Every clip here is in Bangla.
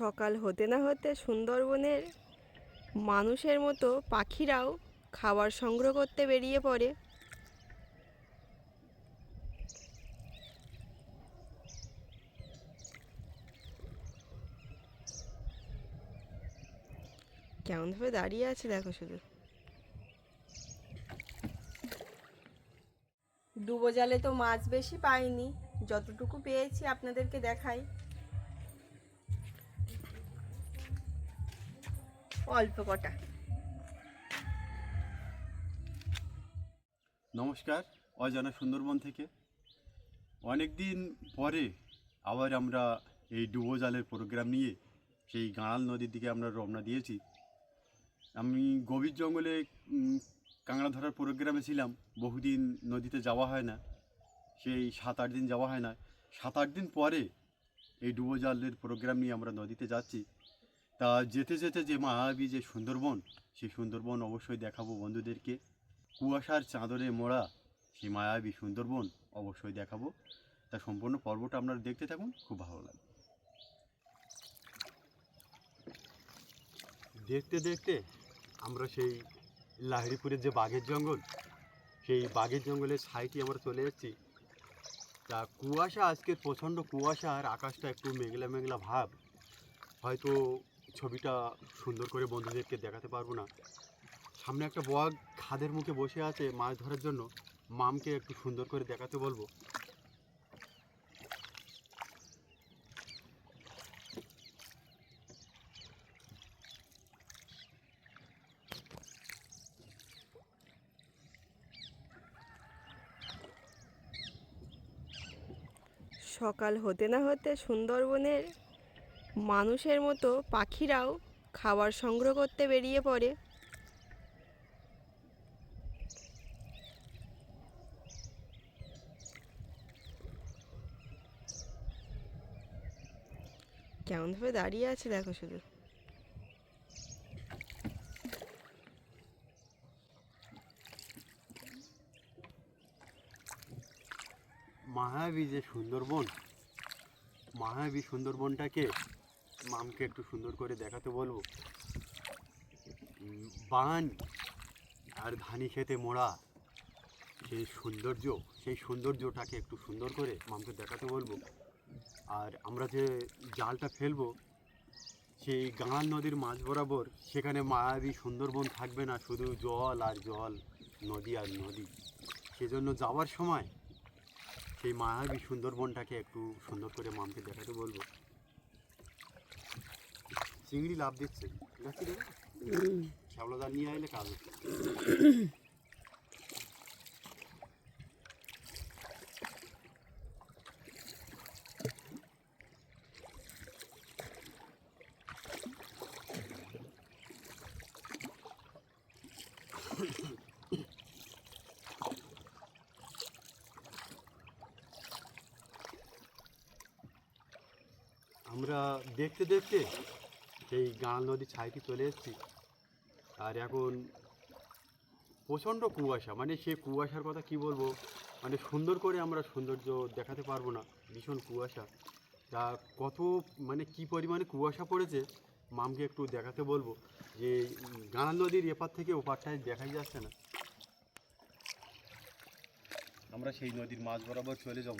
সকাল হতে না হতে সুন্দরবনের মানুষের মতো পাখিরাও খাবার সংগ্রহ করতে বেরিয়ে পড়ে। কেমনভাবে দাঁড়িয়ে আছে দেখো শুধু। ডুবো জালে তো মাছ বেশি পাইনি, যতটুকু পেয়েছি আপনাদেরকে দেখাই। অল্প কটা। নমস্কার, অজানা সুন্দরবন থেকে। অনেক দিন পরে আবার আমরা এই ডুবো জালের প্রোগ্রাম নিয়ে সেই গাঁড়াল নদীর দিকে আমরা রওনা দিয়েছি। আমি গভীর জঙ্গলে কাঁকড়া ধরার প্রোগ্রামে ছিলাম। বহুদিন নদীতে যাওয়া হয় না। সেই সাত আট দিন যাওয়া হয় না। সাত আট দিন পরে এই ডুবো জালের প্রোগ্রাম নিয়ে আমরা নদীতে যাচ্ছি। তা যেতে যেতে যে মায়াবী যে সুন্দরবন, সেই সুন্দরবন অবশ্যই দেখাবো বন্ধুদেরকে। কুয়াশার চাদরে মোড়া সেই মায়াবী সুন্দরবন অবশ্যই দেখাবো। তা সম্পূর্ণ পর্বটা আপনারা দেখতে থাকুন, খুব ভালো লাগবে। দেখতে দেখতে আমরা সেই লাহিড়িপুরের যে বাঘের জঙ্গল, সেই বাঘের জঙ্গলের সাইডে আমরা চলে এসেছি। তা কুয়াশা, আজকের প্রচণ্ড কুয়াশা আর আকাশটা একটু মেঘলা মেঘলা ভাব। হয়তো ছবিটা সুন্দর করে বন্ধুদেরকে দেখাতে পারব না। সামনে একটা বগ খাদের মুখে বসে আছে মাছ ধরার জন্য। মামকে একটু সুন্দর করে দেখাতে বলব। সকাল হতে না হতে সুন্দরবনের মানুষের মতো পাখিরাও খাবার সংগ্রহ করতে বেরিয়ে পড়ে। কেমনভাবে দাঁড়িয়ে আছে দেখো শুধু। মায়াবী যে সুন্দরবন, মায়াবী সুন্দরবনটাকে মামকে একটু সুন্দর করে দেখাতে বলব। বান আর ধানি খেতে মোড়া, সেই সৌন্দর্য, সেই সৌন্দর্যটাকে একটু সুন্দর করে মামকে দেখাতে বলব। আর আমরা যে জালটা ফেলব, সেই গাঙাল নদীর মাঝ বরাবর, সেখানে মায়াবী সুন্দরবন থাকবে না, শুধু জল আর জল, নদী আর নদী। সেজন্য যাওয়ার সময় সেই মায়াবী সুন্দরবনটাকে একটু সুন্দর করে মামকে দেখাতে বলব। চিংড়ি লাভ দিচ্ছে নাকি রে শ্যাওলাদা নিয়ে আইলে কাজ হচ্ছে। আমরা দেখতে দেখতে সেই গাঁল নদীর ছাইটি চলে এসেছি আর এখন প্রচণ্ড কুয়াশা। মানে সেই কুয়াশার কথা কি বলব? মানে সুন্দর করে আমরা সৌন্দর্য দেখাতে পারব না। ভীষণ কুয়াশা। তা কত মানে কি পরিমাণে কুয়াশা পড়েছে মামকে একটু দেখাতে বলব। যে গাঁল নদীর এপার থেকে ওপারটায় দেখাই যাচ্ছে না। আমরা সেই নদীর মাঝ বরাবর চলে যাব।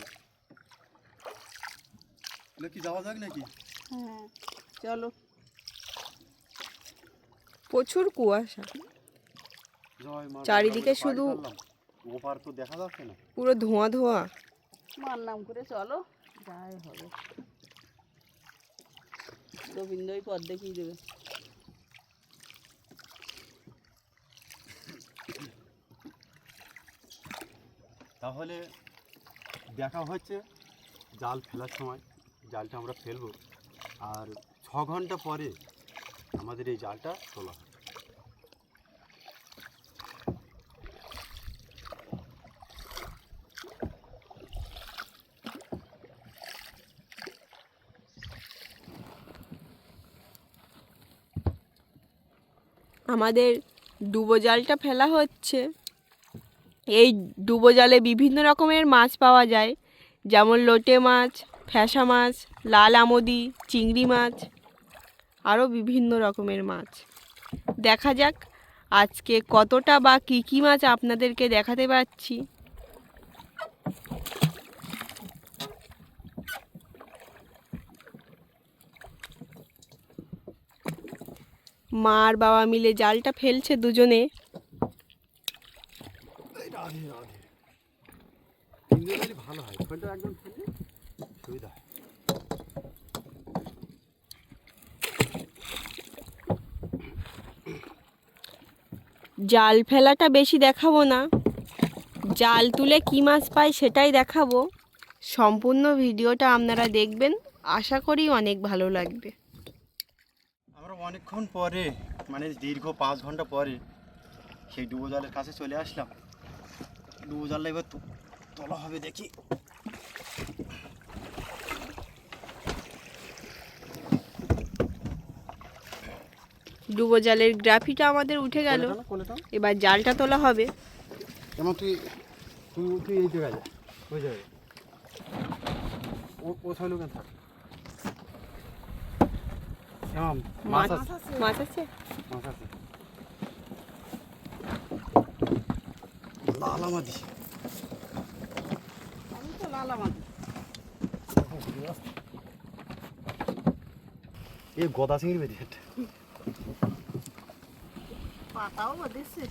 কি যাওয়া যাক নাকি? হ্যাঁ চলো। প্রচুর কুয়াশা। চারিদিকে শুধু- ওপার তো দেখা যাচ্ছে না। পুরো ধোঁয়া ধোঁয়া। মার নাম করে চলো যাই হবে। গোবিন্দই পথ দেখিয়ে দেবে। তাহলে দেখা হচ্ছে জাল ফেলার সময়। জালটা আমরা ফেলব। আর ছ ঘণ্টা পরে আমাদের এই জালটা তোলা হবে। আমাদের ডুবো জালটা ফেলা হচ্ছে। এই ডুবো জালে বিভিন্ন রকমের মাছ পাওয়া যায়, যেমন লোটে মাছ, ফ্যাসা মাছ, লাল আমদি, চিংড়ি মাছ। আরও বিভিন্ন রকমের মাছ। দেখা যাক আজকে কতটা বা কী কী মাছ আপনাদেরকে দেখাতে পারছি। মা আর বাবা মিলে জালটা ফেলছে দুজনে। ভালো হয়। সুবিধা হয়। জাল ফেলাটা বেশি দেখাবো না। জাল তুলে কী মাছ পাই সেটাই দেখাবো। সম্পূর্ণ ভিডিওটা আপনারা দেখবেন, আশা করি অনেক ভালো লাগবে। আমরা অনেকক্ষণ পরে মানে দীর্ঘ পাঁচ ঘণ্টা পরে সেই ডুবো জলের কাছে চলে আসলাম। ডুবো জলটা এবার তোলা হবে দেখি। ডুবো জালের গ্রাফিটা আমাদের উঠে গেল। এবার জালটা তোলা হবে। যেমন তুই তুই তুই এই জায়গায় যা ওই জায়গায় ও থাক। মাছ আছে? মাছ আছে? মাছ আছে। লাল আমাদি আমি তো লাল আমার এই গদা চিংড়ি একটা পাতাও দিচ্ছে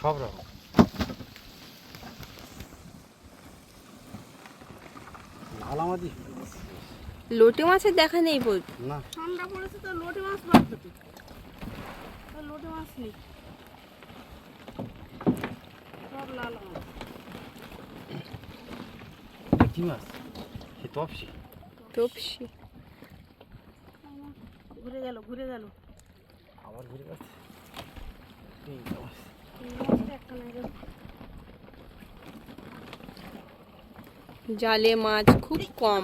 সব রকম লাল আমাদি লোটে মাছের দেখা নেই বল না। ঠান্ডা পড়েছে তো লোটে মাছ দিতে তো লোটে মাছ নেই। সব লাল মাছ। কি মাছ? সে তপসি। তপসি। ঘুরে গেল ঘুরে গেল। আবার ঘুরে গেছে এই মাছ মাছটা একটা না গেল জালে মাছ খুব কম।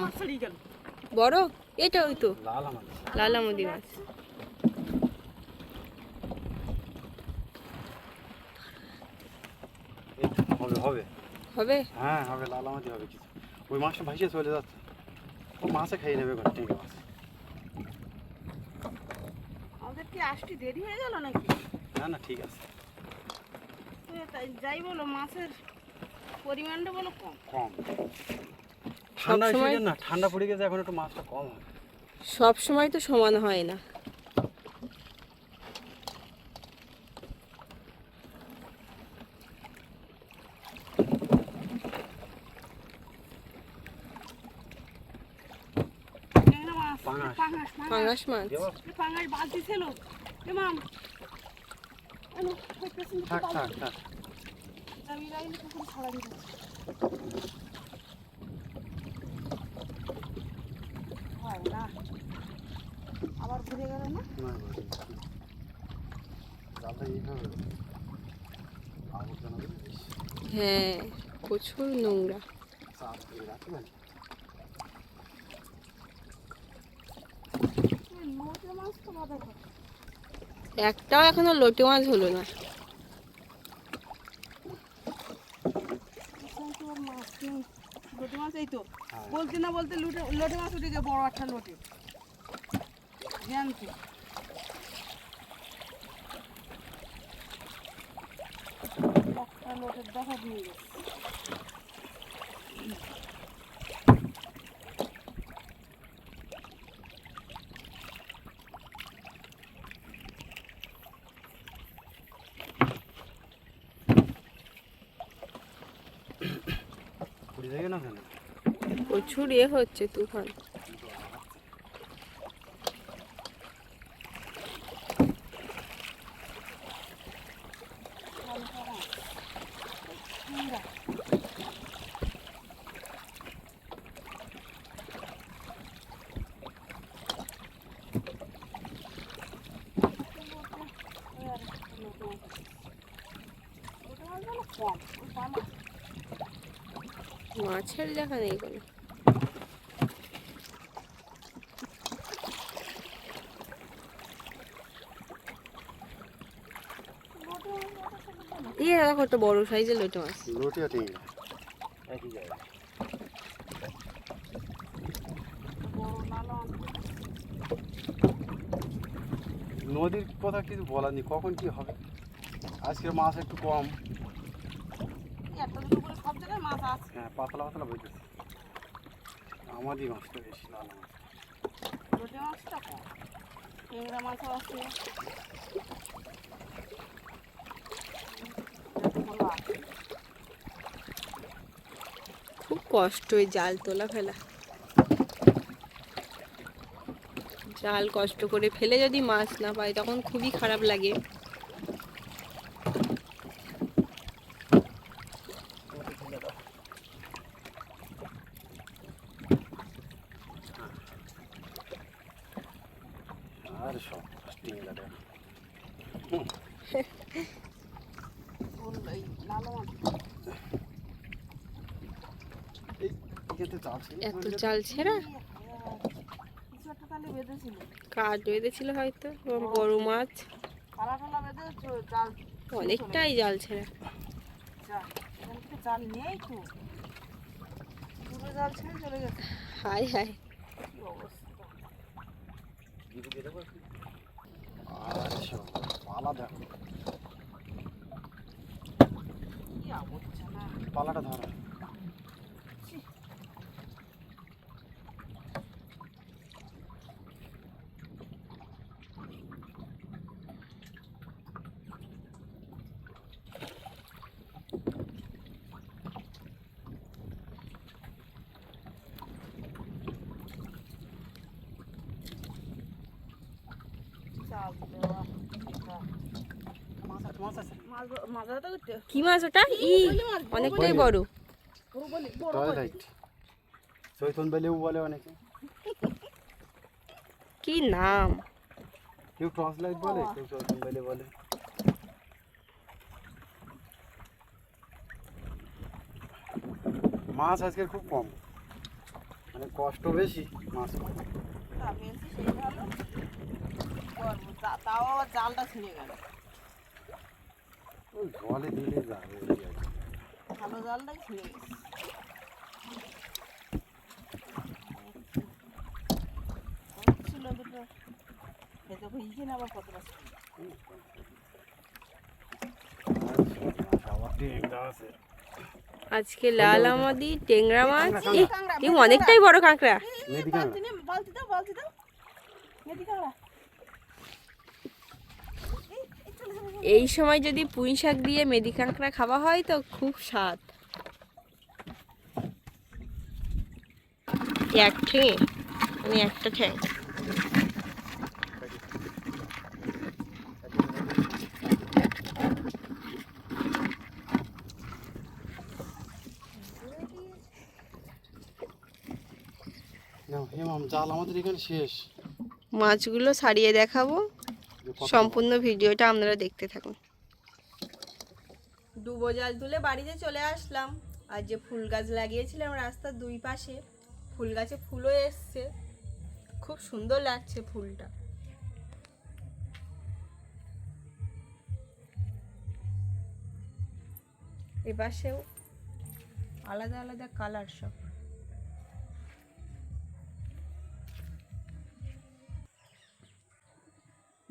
বড়? এটা ওই তো। লালামুদি মাছ। হবে হবে। হবে? হ্যাঁ হবে লাল আমাদি হবে কিছু। ওই মাছটা ভাসিয়ে চলে যাচ্ছে। ও মাছে খাইয়ে নেবে ঘর টেঙ্গে মাছ। আমাদের কি আসতে দেরি হয়ে গেল নাকি? না না ঠিক আছে। যাই বলো মাছের পরিমাণটা বলো কম। কম। ঠান্ডা এসে না ঠান্ডা পড়ে গেছে এখন একটু মাছটা কম হবে সব সময় তো সমান হয় না। পাঙাশ। পাঙাশ মাছ। পাঙাশ বালতি ছিল এ থাক থাক থাক। হয় আবার ঘুরে গেল না হ্যাঁ প্রচুর নোংরা মাছ তো একটাও এখনও লোটে মাছ হলো না। মাছ এই তো। বলতে না বলতে লোটে মাছ উঠে একটা লোটে। একটা লোটের দেখা দিয়ে প্রচুর ইয়ে হচ্ছে তুফান। মাছের দেখা নেই কোনো। ইয়ে দেখো একটা বড় সাইজের লোটে মাছ। লোটিয়া টেঙ্গা একই নালা নদীর কথা কিছু বলার নেই, কখন কি হবে? আজকে মাছ একটু কম এত দুটো করে সব জায়গায় মাছ হ্যাঁ পাতলা পাতলা আমারই মাছটা বেশি লাল মাছ লোটে মাছটা কম। ট্যাংরা মাছও আছে আছে। খুব কষ্ট ওই জাল তোলা ফেলা। জাল কষ্ট করে ফেলে যদি মাছ না পাই তখন খুবই খারাপ লাগে আর সব টিংলা দেখ ওর এই লালো মাছ এই এতে জাল ছেঁড়া তাহলে বেঁধেছিল হয়তো বড় মাছ। অনেকটাই জাল ছেঁড়া জাল জাল ছেড়ে চলে হাই হাই কি অবস্থা আর সব পালা দেখো কি অবস্থা না পালাটা ধরো। চাল দেওয়া জাল। মাছ আছে মাছ আছে মাছ ধ- মাছ ধরা তো করতে কি মাছ ওটা? ই অনেকটাই বড়। বড় বলি বড় টয় বলি। লাইট চৈতন বেলেও বলে অনেকে। কি নাম? কেউ টর্চ লাইট বলে কেউ চৈতন বেলে বলে। মাছ আজকে খুব কম। মানে কষ্ট বেশি মাছ তাও আবার জালটা ছিঁড়ে গেল। জলে দিলে যাবে। ভালো জালটাই ছিঁড়ে ছিল দুটো আবার কতটা আজকে লাল আমাদি টেংরা মাছ অনেকটাই বড় কাঁকড়া মেদি কাঁকড়া। বালতি নে, বালতি দাও বালতি দাও মেদি কাঁকড়া এই, এই সময় যদি পুঁই শাক দিয়ে মেদি কাঁকড়া খাওয়া হয় তো খুব স্বাদ। এক ঠেঙে মানে একটা ঠ্যাং জাল আমাদের এখানে শেষ। মাছগুলো সারিয়ে দেখাবো। সম্পূর্ণ ভিডিওটা আপনারা দেখতে থাকুন। ডুবো জাল তুলে বাড়িতে চলে আসলাম। আর যে ফুল গাছ লাগিয়েছিলাম রাস্তার দুই পাশে ফুল গাছে ফুলও এসছে। খুব সুন্দর লাগছে ফুলটা। এপাশেও আলাদা আলাদা কালার সব।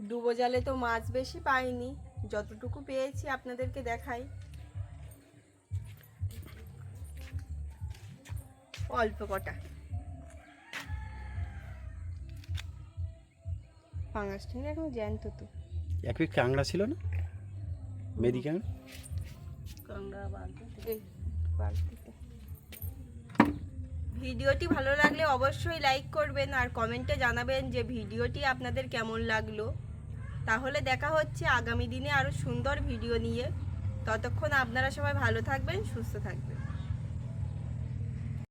ডুবো জালে তো মাছ বেশি পাইনি। যতটুকু পেয়েছি আপনাদেরকে দেখাই। অল্প কটা। পাঙাশ ঠেঙে এখন জ্যান্ত তো। এক কাঁকড়া ছিল না? মেদি বালতিতে। ভিডিওটি ভালো লাগলে অবশ্যই লাইক করবেন আর কমেন্টে জানাবেন যে ভিডিওটি আপনাদের কেমন লাগল। তাহলে দেখা হচ্ছে আগামী দিনে আরও সুন্দর ভিডিও নিয়ে। ততক্ষণ আপনারা সবাই ভালো থাকবেন, সুস্থ থাকবেন।